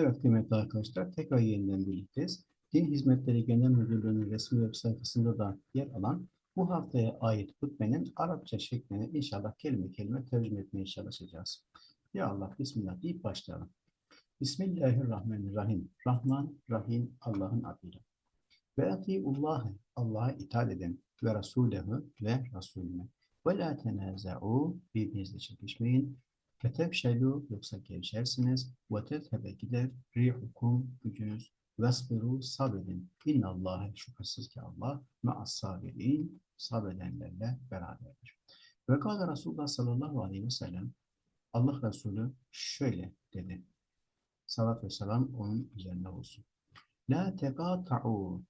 Evet kıymetli arkadaşlar, tekrar yeniden birlikteyiz. Din Hizmetleri Genel Müdürlüğü'nün resmi web sayfasında da yer alan bu haftaya ait hutbenin Arapça şeklini inşallah kelime kelime tercüme etmeye çalışacağız. Ya Allah, Bismillah deyip başlayalım. Bismillahirrahmanirrahim. Rahman, Rahim, Allah'ın adıyla. Ve atiullâhe, Allah'a itaat edin ve Resulehü ve Resulüne. Ve la tenaza'u, birbirinizle çekişmeyin. Fetefşelu, yoksa gevşersiniz. Ve tethebe gider, rihukum, gücünüz. Vesbiru, sabredin. İnnallâhe, şüphesiz ki Allah, ma'as sabirin, sabredenlerle beraberdir. Ve kâle Resulullah sallallahu aleyhi ve sellem, Allah Resulü şöyle dedi. Salat ve selam onun üzerine olsun. La tegata'u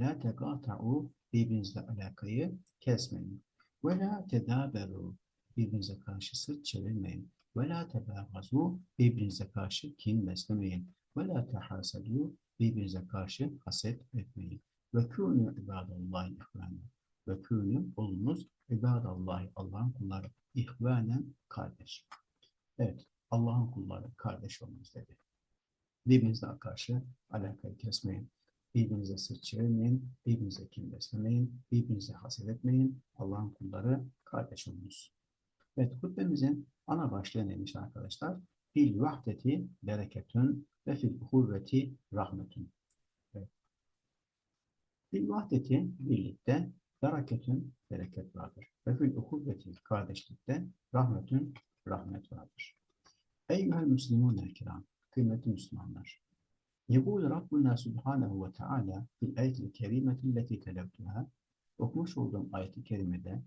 La tegata'u birbirinizle alakayı kesmeyin. Ve la tedaberu birbirinize karşı sırt çevirmeyin. Ve la tebagazu birbirinize karşı kin beslemeyin. Ve la tehasadu birbirinize karşı haset etmeyin. Ve kûnü ibadallahi ihvanen. Ve kûnü olunuz ibadallahi Allah'ın kulları ihvanen kardeş. Evet, Allah'ın kulları kardeş olunuz dedi. Birbirinizle karşı alakayı kesmeyin. Birbirinize sırt çevirmeyin, birbirinize kim beslemeyin, birbirinize haset etmeyin. Allah'ın kulları kardeş olunuz. Evet, hutbemizin Ana başlığı neymiş arkadaşlar? Fil vahdeti bereketün ve fil kuvveti rahmetün. Evet. Fil vahdeti birlikte bereketün bereket vardır. Ve fil kuvveti kardeşlikte rahmetün rahmet vardır. Eyyühel Müslümun kiram, kıymetli Müslümanlar. Yekul Rabbuna Subhanehu ve Teala fil ayet-i kerimeti leti televtuha okumuş olduğum ayet-i kerimede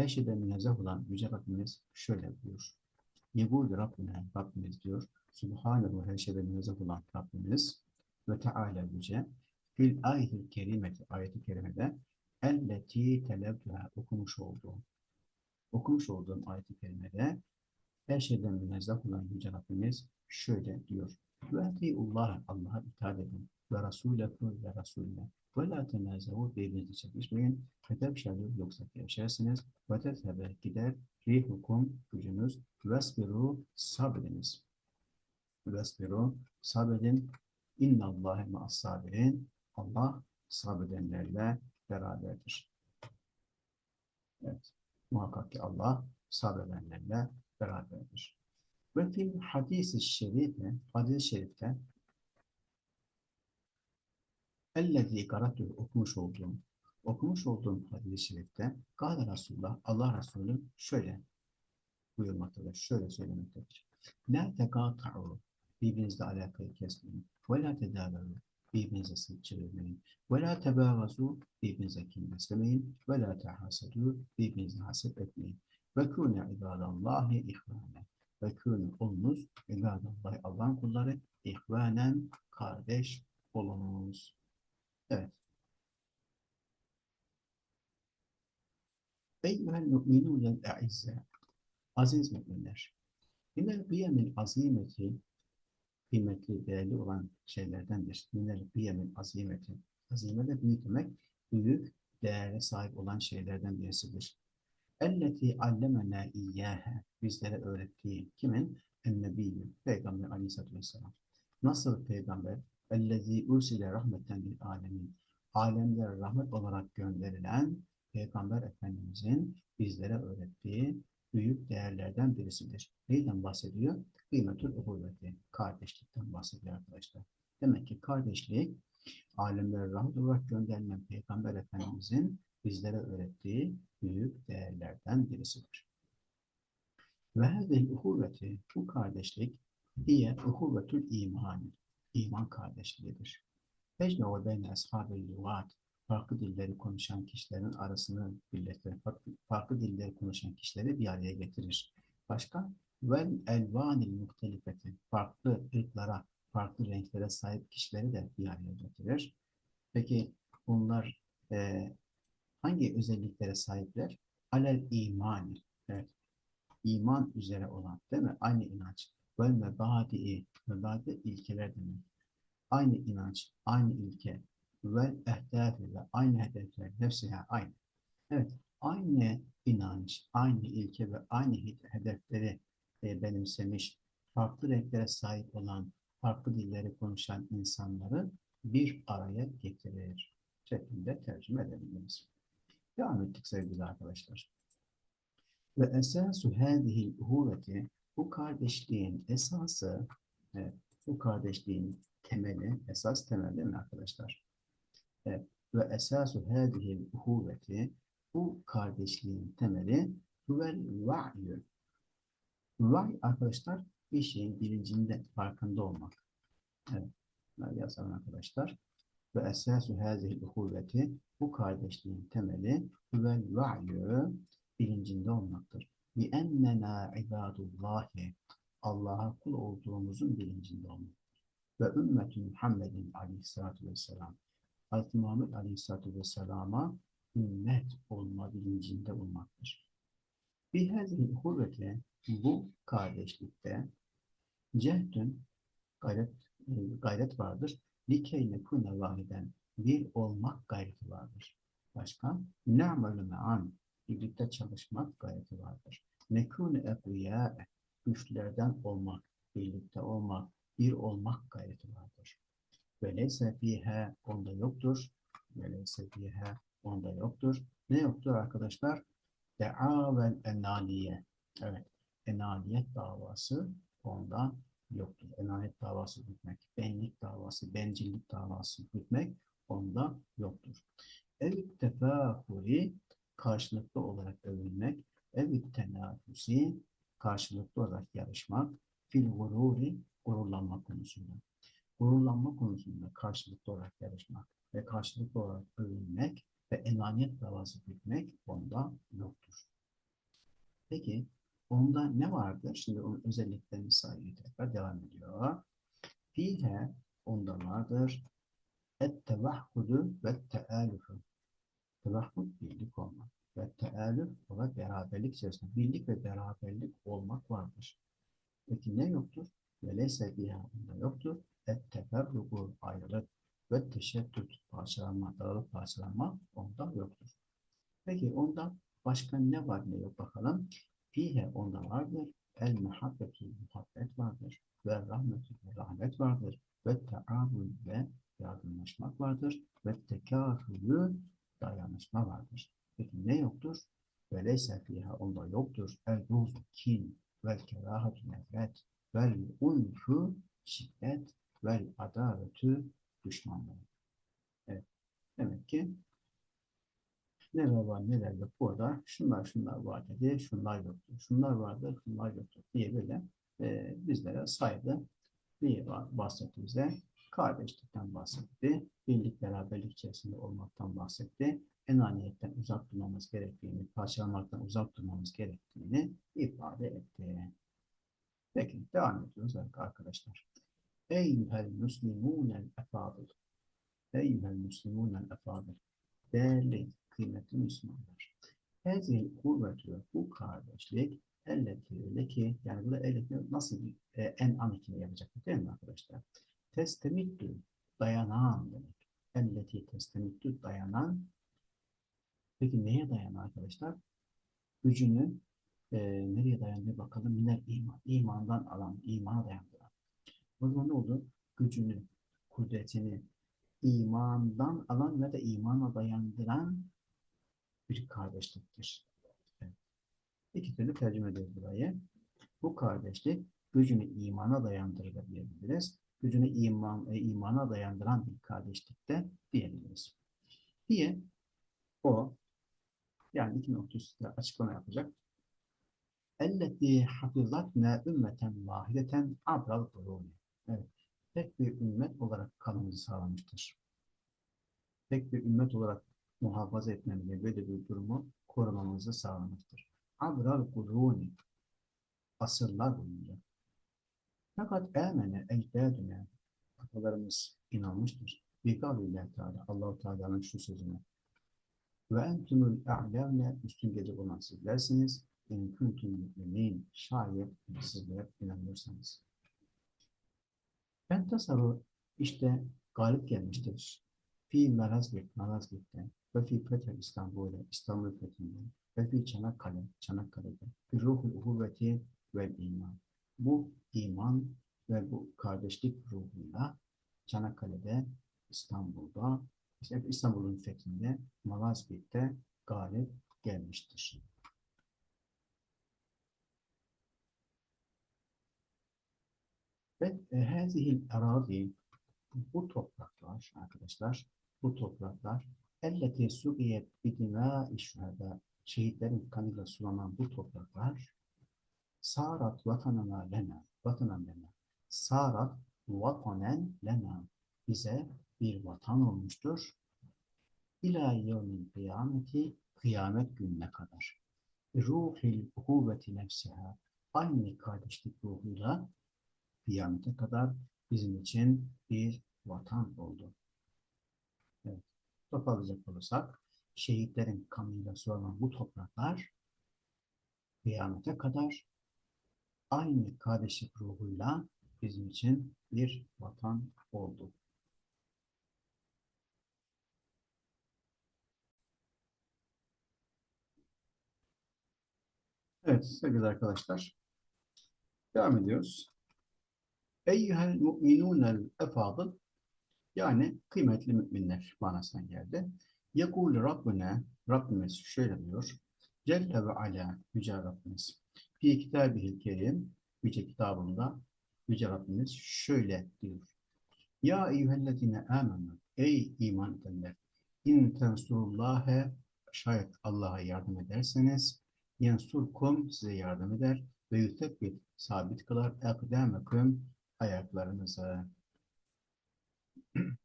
her şeyden münezzeh olan Yüce Rabbimiz şöyle diyor. Yegul Rabbine, Rabbimiz diyor. Subhanehu her şeyden münezzeh olan Rabbimiz ve Teala Yüce fil ayet-i kerimeti, ayet-i kerimede elleti televtüha okumuş olduğum okumuş olduğum ayet-i kerimede her şeyden münezzeh olan Yüce Rabbimiz şöyle diyor. Ve atiullah Allah'a itaat edin. Ve Resulehu ve Resulüne. La tenazehu birbirinizi çekişmeyin. Fetebşelu yoksa gevşersiniz. Tethebe gider. Rihukum gücünüz. Vesbiru sabrediniz. Vesbiru sabredin. İnnallâhe ma'as sabirin. Allah sabredenlerle beraberdir. Evet. Muhakkak ki Allah sabredenlerle beraberdir. Ve fil hadisi şerife, hadis-i şerifte ellezî garatü okumuş olduğum, okumuş olduğum hadis-i şerifte Gâle Resulullah, Allah Resulü şöyle buyurmaktadır, şöyle söylemektedir. La tegâta'u, birbirinizle alakayı kesmeyin. Ve la tedâveru, birbirinize sırt. Ve la tebâgazu, birbirinize kim beslemeyin. Ve la tehasadu, birbirinize haset etmeyin. Ve kûne ibâdallâhi ihvâne ve kûnü olunuz ibadallahi Allah'ın kulları ihvanen kardeş olunuz. Evet. Eyyühel mü'minûnel e'izze Aziz müminler. Minel kıyamin azimeti kıymetli, değerli olan şeylerdendir. Minel kıyamin azimeti. Azime de büyük demek, büyük, değere sahip olan şeylerden birisidir. Elleti allemena iyyâhe bizlere öğrettiği kimin? Ennebiyyü, Peygamber aleyhissalatü vesselam. Nasıl peygamber? Ellezî ursile rahmetten lil alemin. Alemlere rahmet olarak gönderilen Peygamber Efendimizin bizlere öğrettiği büyük değerlerden birisidir. Neyden bahsediyor? Kıymetül uhuvveti, kardeşlikten bahsediyor arkadaşlar. Demek ki kardeşlik, alemlere rahmet olarak gönderilen Peygamber Efendimizin bizlere öğrettiği büyük değerlerden birisidir. Ve hadil uhuvveti, bu kardeşlik, diye uhuvvetül iman, iman kardeşliğidir. Ecme ve beyne ashabil lugat, farklı dilleri konuşan kişilerin arasını birleştirir, farklı dilleri konuşan kişileri bir araya getirir. Başka? Vel elvanil muhtelifeti, farklı ırklara, farklı renklere sahip kişileri de bir araya getirir. Peki bunlar e, hangi özelliklere sahipler? Alel imani. Evet. İman üzere olan değil mi? Aynı inanç. Vel mebadi'i. Mebadi ilkeler demek. Aynı inanç, aynı ilke. Vel ehdafi ve aynı hedefler. Nefsiha aynı. Evet. Aynı inanç, aynı ilke ve aynı hedefleri e, benimsemiş, farklı renklere sahip olan farklı dilleri konuşan insanları bir araya getirir şeklinde tercüme edebiliriz. Devam ettik sevgili arkadaşlar. Ve esasu hâzihil uhuvveti bu kardeşliğin esası evet, bu kardeşliğin temeli, esas temel değil mi arkadaşlar? Evet. Ve esasu hâzihil uhuvveti bu kardeşliğin temeli huvel va'yü. Va'y arkadaşlar bir şeyin bilincinde, farkında olmak. Evet. Yazalım arkadaşlar. Ve esasu hâzihil uhuvveti bu kardeşliğin temeli huvel va'yü bilincinde olmaktır. Bi ennena ibadullahi Allah'a kul olduğumuzun bilincinde olmaktır. Ve ümmetü Muhammedin aleyhissalatü vesselam Hz. Muhammed aleyhissalatü vesselama ümmet olma bilincinde olmaktır. Bir hezil huvvete bu kardeşlikte cehdün gayret, e, gayret vardır. Likeyne kune vahiden bir olmak gayreti vardır. Başka? Ne'melü me'an birlikte çalışmak gayreti vardır. Nekûne ekviyâe güçlerden olmak, birlikte olmak, bir olmak gayreti vardır. Ve leyse fihe onda yoktur. Ve leyse fihe onda yoktur. Ne yoktur arkadaşlar? De'avel enaliye. Evet. Enaliyet davası onda yoktur. Enaliyet davası hükmek, benlik davası, bencillik davası hükmek onda yoktur. Evet tefahuri karşılıklı olarak övünmek, evet tenafüsi karşılıklı olarak yarışmak, fil gururi gururlanma konusunda. Gururlanma konusunda karşılıklı olarak yarışmak ve karşılıklı olarak övünmek ve enaniyet davası gütmek onda yoktur. Peki onda ne vardır? Şimdi onun özelliklerini sayıyor tekrar devam ediyor. Fihe onda vardır. Et tevahhudu ve tealüfü. Tevahhud birlik olmak ve tealüf olarak beraberlik içerisinde birlik ve beraberlik olmak vardır. Peki ne yoktur? Ve leyse biha onda yoktur. Et teferrugu ayrılık ve teşettüt parçalanma, dağılıp parçalanma onda yoktur. Peki onda başka ne var ne yok bakalım. Fihe onda vardır. El muhabbetü muhabbet vardır. Ve rahmetü rahmet vardır. Ve teamül ve yardımlaşmak vardır. Ve tekafülü dayanışma vardır. Peki ne yoktur? Ve leyse fiha onda yoktur. El buz kin vel kerahatü nefret vel unfu şiddet vel adavetü düşmanlığı. Evet. Demek ki neler var neler yok burada şunlar şunlar var dedi şunlar yoktur. Şunlar vardır şunlar yoktur diye böyle e, bizlere saydı. Bir bahsetti bize. Kardeşlikten bahsetti. Birlik beraberlik içerisinde olmaktan bahsetti. Enaniyetten uzak durmamız gerektiğini, parçalamaktan uzak durmamız gerektiğini ifade etti. Peki devam ediyoruz arkadaşlar. Eyyühel müslimûnel efadıl. Eyyühel müslimûnel efadıl. Değerli, kıymetli Müslümanlar. Hezil kuvvetü, bu kardeşlik, elleti öyle ki, yani burada elleti nasıl e, en amikini yapacak değil mi arkadaşlar? Testemittü, dayanan demek. Elleti testemittü, dayanan. Peki neye dayanan arkadaşlar? Gücünü e, nereye dayanıyor bakalım. Minel iman, imandan alan, imana dayandıran. O zaman ne oldu? Gücünü, kudretini imandan alan ve de imana dayandıran bir kardeşliktir. Evet. İki türlü tercüme ediyoruz burayı. Bu kardeşlik gücünü imana dayandırır diyebiliriz. Gücünü iman, e, imana dayandıran bir kardeşlikte diyebiliriz. Diye o yani iki nokta üstünde açıklama yapacak. Elleti hafizatne ümmeten vahideten abral kuruni. Evet. Tek bir ümmet olarak kalmamızı sağlamıştır. Tek bir ümmet olarak muhafaza etmemizi, böyle bir durumu korumamızı sağlamıştır. Abral kuruni. Asırlar boyunca. Fakat emene ecdadüne atalarımız inanmıştır. Bir kavliyle Teala, Allah-u Teala'nın şu sözüne. Ve entumul a'lâne üstün gece olan sizlersiniz. İn kuntum müminin şayet sizler inanıyorsanız. Ben tasarru işte galip gelmiştir. Fi Malazgirt, Malazgirt'te ve fi Fetih İstanbul'da, İstanbul fethinde ve fi Çanakkale, Çanakkale'de fi ruhul uhuvveti ve iman. Bu iman ve bu kardeşlik ruhuyla Çanakkale'de, İstanbul'da, işte İstanbul'un fethinde, Malazgirt'te galip gelmiştir. Ve e, hazihil arazi bu topraklar arkadaşlar bu topraklar elleti sugiyet bidima işhada şehitlerin kanıyla sulanan bu topraklar sarat vatanana lena vatanan lena sarat vatanen lena bize bir vatan olmuştur. İlâ yevmin kıyameti kıyamet gününe kadar. Ruhil kuvveti nefsiha aynı kardeşlik ruhuyla kıyamete kadar bizim için bir vatan oldu. Evet. Toparlayacak olursak, şehitlerin kanıyla sulanan bu topraklar kıyamete kadar aynı kardeşlik ruhuyla bizim için bir vatan oldu. Evet sevgili arkadaşlar. Devam ediyoruz. Eyyühel mu'minûnel efadıl yani kıymetli müminler manasına geldi. Yekul Rabbine Rabbimiz şöyle diyor. Celle ve ala Yüce Rabbimiz. Fi kitabihil kerim Yüce kitabında Yüce Rabbimiz şöyle diyor. Ya eyyühellezine amenu Ey iman edenler İn tensurullâhe şayet Allah'a yardım ederseniz yensurkum size yardım eder ve yütebbit sabit kılar ekdemeküm ayaklarınızı.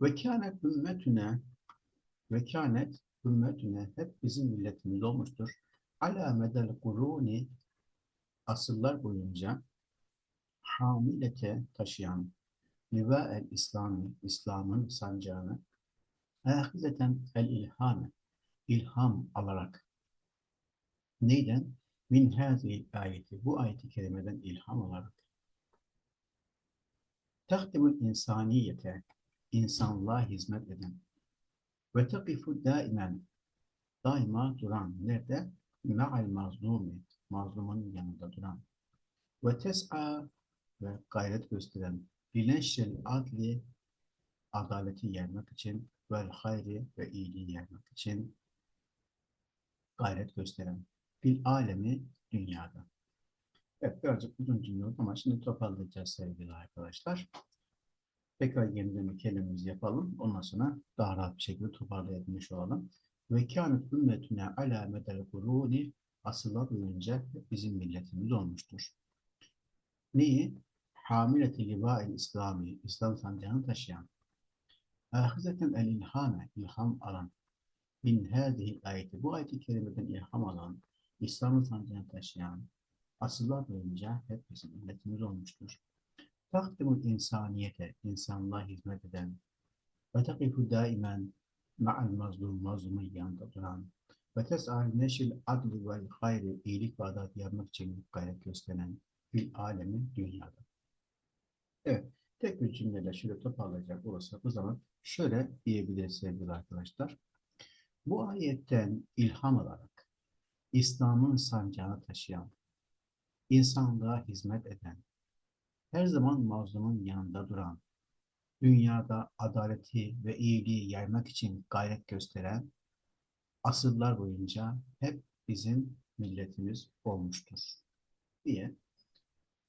Ve kânet ümmetüne ve kânet ümmetüne hep bizim milletimiz olmuştur. Ala medel kuruni asırlar boyunca hamilete taşıyan liva el İslami, İslam'ın sancağını ahizeten el ilhame, ilham alarak neyden? Min hazil ayeti, bu ayeti kerimeden ilham alarak tahdimul insaniyete, insanlığa hizmet eden ve takifu daimen, daima duran, nerede? Me'al mazlumi, mazlumun yanında duran ve tes'a ve gayret gösteren bileşşel adli adaleti yermek için vel hayri ve iyiliği yermek için gayret gösteren bir alemi dünyada. Evet birazcık uzun oldu ama şimdi toparlayacağız sevgili arkadaşlar. Tekrar yeniden bir kelimemizi yapalım. Ondan sonra daha rahat bir şekilde toparlayabilmiş olalım. Ve kânet ümmetüne alâ medel kurûni asırlar boyunca bizim milletimiz olmuştur. Neyi? Hamileti livâil İslami, İslam sancağını taşıyan. Ahizeten el ilhame, ilham alan. Min hâzihi ayeti, bu ayeti kerimeden ilham alan, İslam'ın sancağını taşıyan, asırlar boyunca hep bizim milletimiz olmuştur. Takdimul insaniyete, insanlığa hizmet eden ve takifu daimen ma'al mazlum, mazlumun yanında duran ve tes'al neşil adli vel hayri, iyilik ve adalet yapmak için gayret gösteren bir. Evet, tek bir cümleyle şöyle toparlayacak olursak o zaman şöyle diyebiliriz sevgili arkadaşlar. Bu ayetten ilham alarak İslam'ın sancağını taşıyan, insanlığa hizmet eden, her zaman mazlumun yanında duran, dünyada adaleti ve iyiliği yaymak için gayret gösteren, asırlar boyunca hep bizim milletimiz olmuştur diye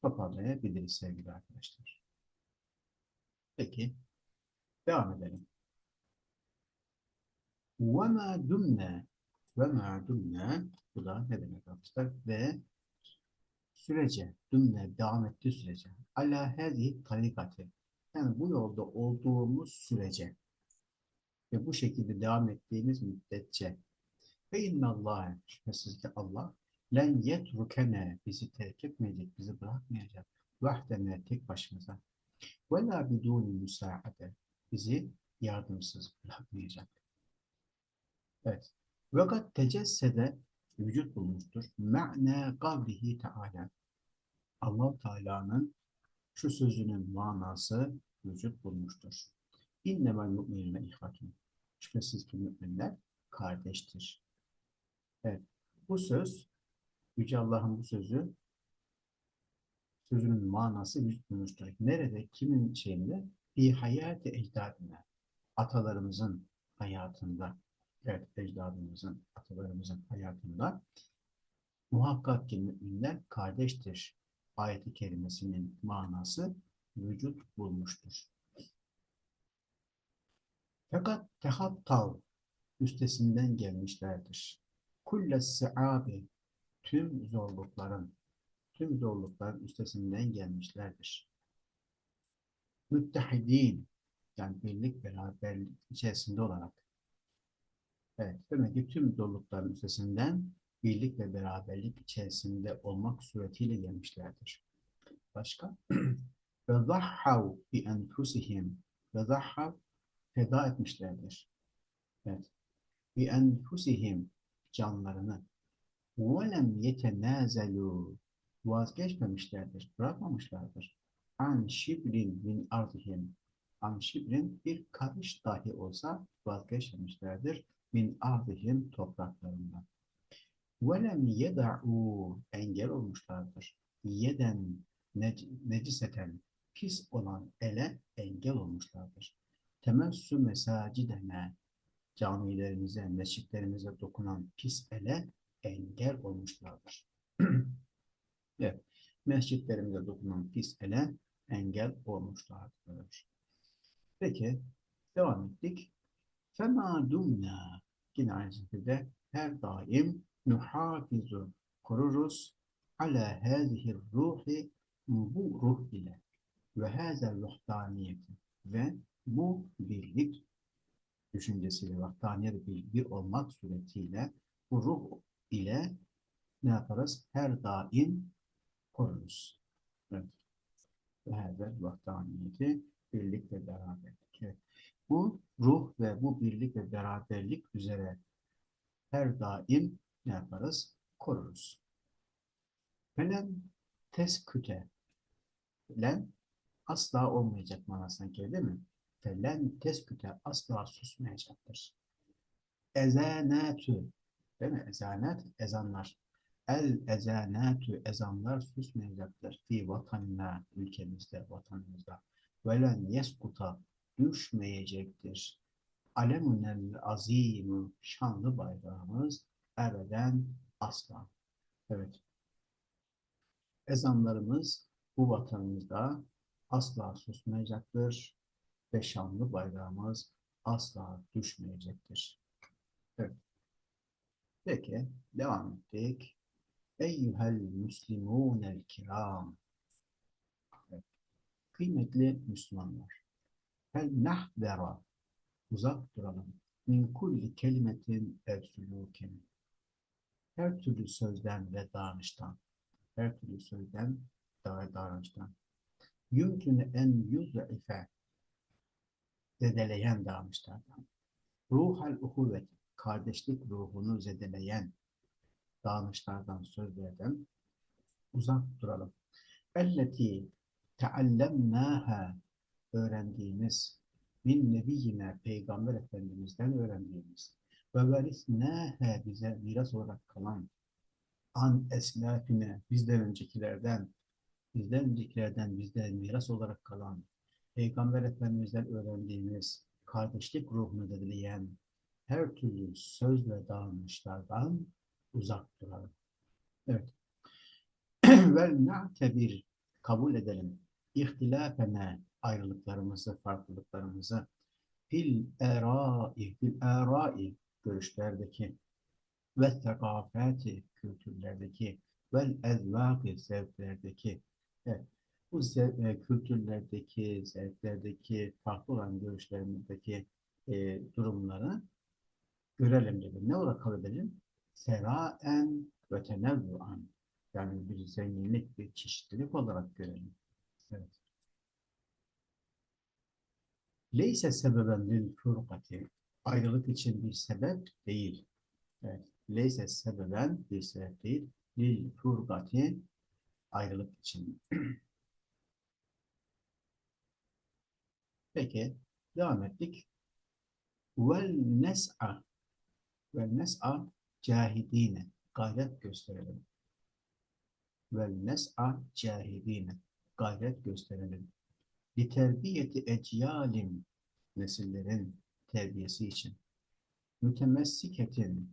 toparlayabiliriz sevgili arkadaşlar. Peki, devam edelim. وَمَا دُمْنَا وَمَا دُمْنَا Bu da ne demek arkadaşlar? Ve sürece, dümle devam ettiği sürece ala hezi tarikati yani bu yolda olduğumuz sürece ve bu şekilde devam ettiğimiz müddetçe ve innallâhe şüphesiz ki Allah len yetrukene bizi terk etmeyecek, bizi bırakmayacak vahdene tek başımıza ve la bidûni müsaade bizi yardımsız bırakmayacak. Evet. Fakat tecessede vücut bulmuştur. Ma'ne kavlihi Teala. Allah Teala'nın şu sözünün manası vücut bulmuştur. İnnemel mu'minine ihvatun. Şüphesiz ki müminler kardeştir. Evet. Bu söz, Yüce Allah'ın bu sözü sözünün manası vücut bulmuştur. Nerede, kimin şeyinde? Bir hayat ecdadına. Atalarımızın hayatında, evet ecdadımızın, atalarımızın hayatında muhakkak ki müminler kardeştir. Ayet-i kerimesinin manası vücut bulmuştur. Fakat tehattav üstesinden gelmişlerdir. Kulle si'abi tüm zorlukların tüm zorlukların üstesinden gelmişlerdir. Müttehidin yani birlik beraberlik içerisinde olarak evet demek ki tüm zorlukların üstesinden birlik ve beraberlik içerisinde olmak suretiyle gelmişlerdir. Başka? Ve zahhav bi enfusihim ve zahhav feda etmişlerdir. Evet. Bi enfusihim canlarını وَلَمْ يَتَنَازَلُوا vazgeçmemişlerdir, bırakmamışlardır. An şibrin min ardihim. An şibrin bir karış dahi olsa vazgeçmemişlerdir. Min ardihim topraklarından. Velem yeda'u engel olmuşlardır. Yeden nec neciseten pis olan ele engel olmuşlardır. Temessü mesacidene camilerimize, mescitlerimize dokunan pis ele engel olmuşlardır. evet, mescitlerimize dokunan pis ele engel olmuşlardır. Peki, devam ettik. Fema dumna yine aynı şekilde her daim nuhafizu koruruz ala hâzihi ruhi bu ruh ile ve hâzel vahdaniyeti ve bu birlik düşüncesiyle vahdaniyet bir, bir olmak suretiyle bu ruh ile ne yaparız? Her daim koruruz. Evet. Ve hâzel vahdaniyeti birlik ve beraberlik. Evet. Bu ruh ve bu birlik ve beraberlik üzere her daim ne yaparız? Koruruz. Felem tesküte len asla olmayacak manasına gelir değil mi? Felen tesküte asla susmayacaktır. Ezanatü değil mi? Ezanat, ezanlar. El ezanatü, ezanlar susmayacaktır. Fi vatanına, ülkemizde, vatanımızda. Velen yeskuta, düşmeyecektir. Alemunel azimu, şanlı bayrağımız ebeden asla. Evet. Ezanlarımız bu vatanımızda asla susmayacaktır ve şanlı bayrağımız asla düşmeyecektir. Evet. Peki, devam ettik. Eyyuhel müslimûnel kiram. Evet. Kıymetli Müslümanlar. Hel nahdera. Uzak duralım. Min kulli kelimetin ev sülûkin. Her türlü sözden ve davranıştan. Her türlü sözden ve davranıştan. Yümkün en yüz'ife zedeleyen davranışlardan. Ruhal uhuvvet, kardeşlik ruhunu zedeleyen davranışlardan, sözlerden uzak duralım. Elleti teallemnâhe öğrendiğimiz min nebiyyine peygamber efendimizden öğrendiğimiz ve verisnâhe bize miras olarak kalan an eslafine bizden öncekilerden bizden öncekilerden bizden miras olarak kalan Peygamber Efendimiz'den öğrendiğimiz kardeşlik ruhunu dedileyen her türlü söz ve davranışlardan uzak duralım. Evet. Vel na'tebir kabul edelim. İhtilafene ayrılıklarımızı, farklılıklarımızı fil erai, fil erai görüşlerdeki ve tekafeti kültürlerdeki vel ezvaki zevklerdeki evet, bu e, kültürlerdeki, zevklerdeki, farklı olan görüşlerimizdeki e, durumları görelim dedi. Ne olarak kabul edelim? Seraen ve tenevvuan. Yani bir zenginlik, bir çeşitlilik olarak görelim. Evet. Leyse sebeben lil furkati. Ayrılık için bir sebep değil. Evet. Leyse sebeben bir sebep değil. Lil furkati ayrılık için. Peki, devam ettik. Vel nes'a vel nes'a cahidine gayret gösterelim. ve nes'a cahidine. Gayret gösterelim. Li terbiyeti ecyalim nesillerin terbiyesi için. Mütemessiketin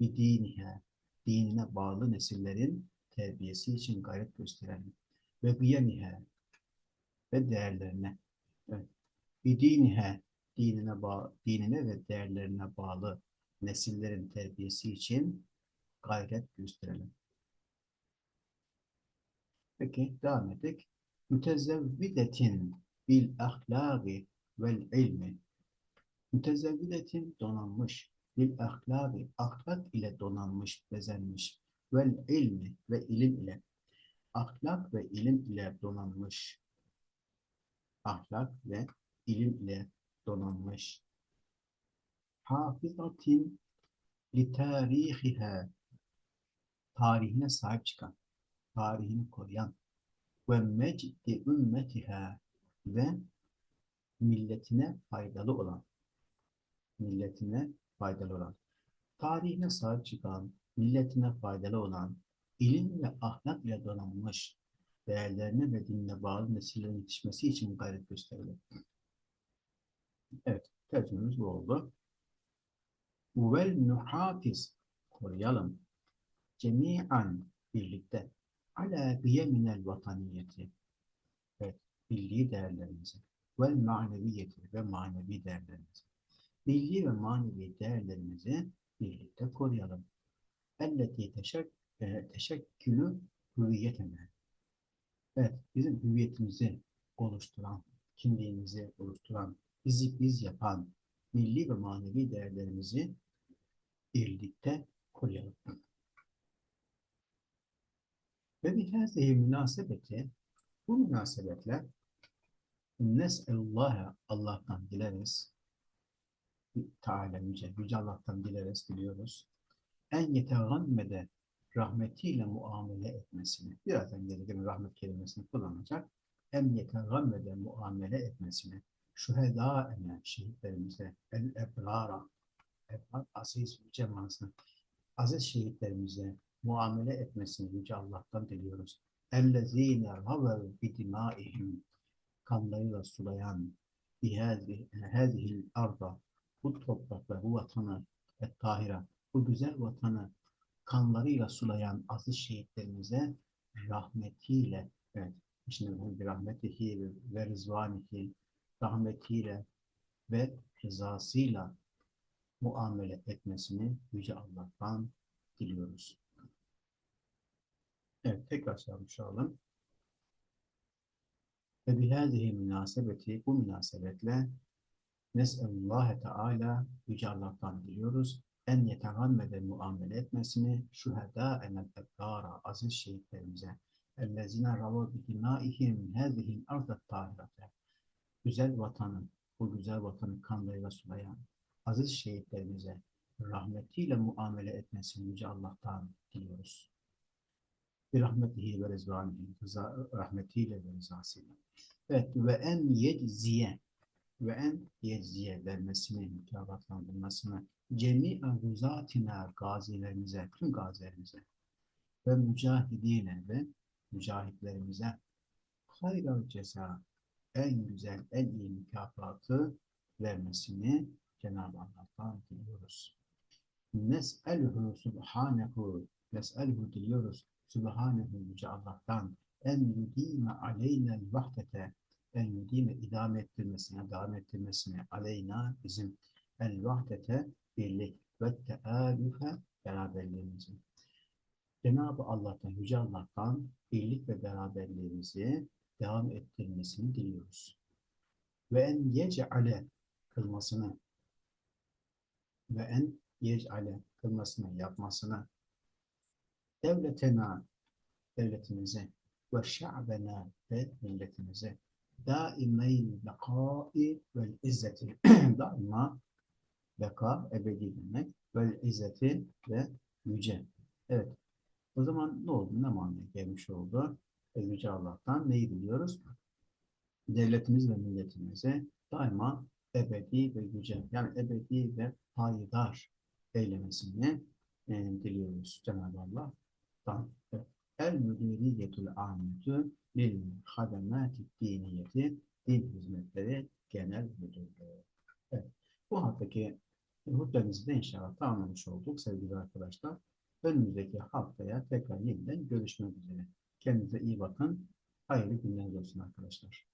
bir dinihe, dinine bağlı nesillerin terbiyesi için gayret gösterelim. Ve gıyemihe ve değerlerine. Bir dinihe, dinine, bağ, dinine ve değerlerine bağlı nesillerin terbiyesi için gayret gösterelim. Peki devam ettik. Mütezevvidetin bil ahlâgi vel ilmi. Mütezevvidetin donanmış, bil ahlâgi ahlak ile donanmış, bezenmiş, vel ilmi ve ilim ile. Ahlak ve ilim ile donanmış. Ahlak ve ilim ile donanmış. Hafizatin li tarihiha tarihine sahip çıkan, tarihini koruyan ve mecdi ümmetiha ve milletine faydalı olan, milletine faydalı olan, tarihine sahip çıkan, milletine faydalı olan, ilim ve ahlak ile donanmış, değerlerine ve dinine bağlı nesillerin yetişmesi için gayret gösterilir. Evet, tercümemiz bu oldu. Vel nuhafiz, koruyalım. Cemi'an, birlikte. Ala giyeminel vataniyeti. Evet, milli değerlerimizi. Vel maneviyeti ve manevi değerlerimizi. Milli ve manevi değerlerimizi birlikte koruyalım. Elleti teşek, e, teşekkülü hüviyetine. Evet, bizim hüviyetimizi oluşturan, kimliğimizi oluşturan, bizi biz yapan milli ve manevi değerlerimizi birlikte koruyalım. Ve bir hazihi münasebeti, bu münasebetle nes'ellaha Allah'tan dileriz. Teala yüce, yüce Allah'tan dileriz, diliyoruz. En yetegammede rahmetiyle muamele etmesini, birazdan gelir rahmet kelimesini kullanacak. En yetegammede muamele etmesini, şühedâ ene şehitlerimize, el ebrara, ebrar aziz yüce manasını, aziz şehitlerimize muamele etmesini yüce Allah'tan diliyoruz. اَلَّذ۪ينَ رَوَوْ بِدِمَائِهِمْ Kanlarıyla sulayan بِهَذِهِ arda bu toprakla, bu vatanı, et tahira, bu güzel vatanı kanlarıyla sulayan aziz şehitlerimize rahmetiyle, evet, şimdi bir rahmetihi ve rizvanihi, rahmetiyle ve rızasıyla muamele etmesini Yüce Allah'tan diliyoruz. Evet, tekrar çalmış olalım. Ve bihâzihi münasebeti, bu münasebetle Nes'ellâhe Teâlâ Yüce Allah'tan diliyoruz. En yetegammede muamele etmesini şühedâ enel ebbâra aziz şehitlerimize ellezine rava bidimâihim hâzihil ardat tahirate güzel vatanı, bu güzel vatanı kanlarıyla sulayan aziz şehitlerimize rahmetiyle muamele etmesini Yüce Allah'tan diliyoruz bir rahmetihi ve rezvanihi, rahmetiyle ve rızasıyla. Evet, ve en yecziye, ve en yecziye vermesini, mükafatlandırmasını, cemi'a rüzatina gazilerimize, tüm gazilerimize ve mücahidine ve mücahitlerimize hayral ceza, en güzel, en iyi mükafatı vermesini Cenab-ı Allah'tan diliyoruz. Nes'elhu subhanehu, nes'elhu diliyoruz. Sübhanehu Yüce Allah'tan en yudime aleyna vahdete en yudime idame ettirmesine, devam ettirmesine aleyna bizim el vahdete birlik ve tealüfe beraberliğimizi. Cenab-ı Allah'tan, Yüce Allah'tan birlik ve beraberliğimizi devam ettirmesini diliyoruz. Ve en yec'ale kılmasını ve en yec'ale kılmasını, yapmasını devletena devletimize ve şa'bena ve milletimize daimeyn bekai vel izzeti daima beka ebedi demek vel izzeti ve yüce. Evet. O zaman ne oldu? Ne manaya gelmiş oldu? E, yüce Allah'tan neyi biliyoruz? Devletimiz ve milletimize daima ebedi ve yüce yani ebedi ve payidar eylemesini e, diliyoruz Cenab-ı Allah. El müdiriyetul ametü lil hademati diniyeti din hizmetleri genel müdürlüğü. Evet. Bu haftaki hutbemizi de inşallah tamamlamış olduk sevgili arkadaşlar. Önümüzdeki haftaya tekrar yeniden görüşmek üzere. Kendinize iyi bakın. Hayırlı günler olsun arkadaşlar.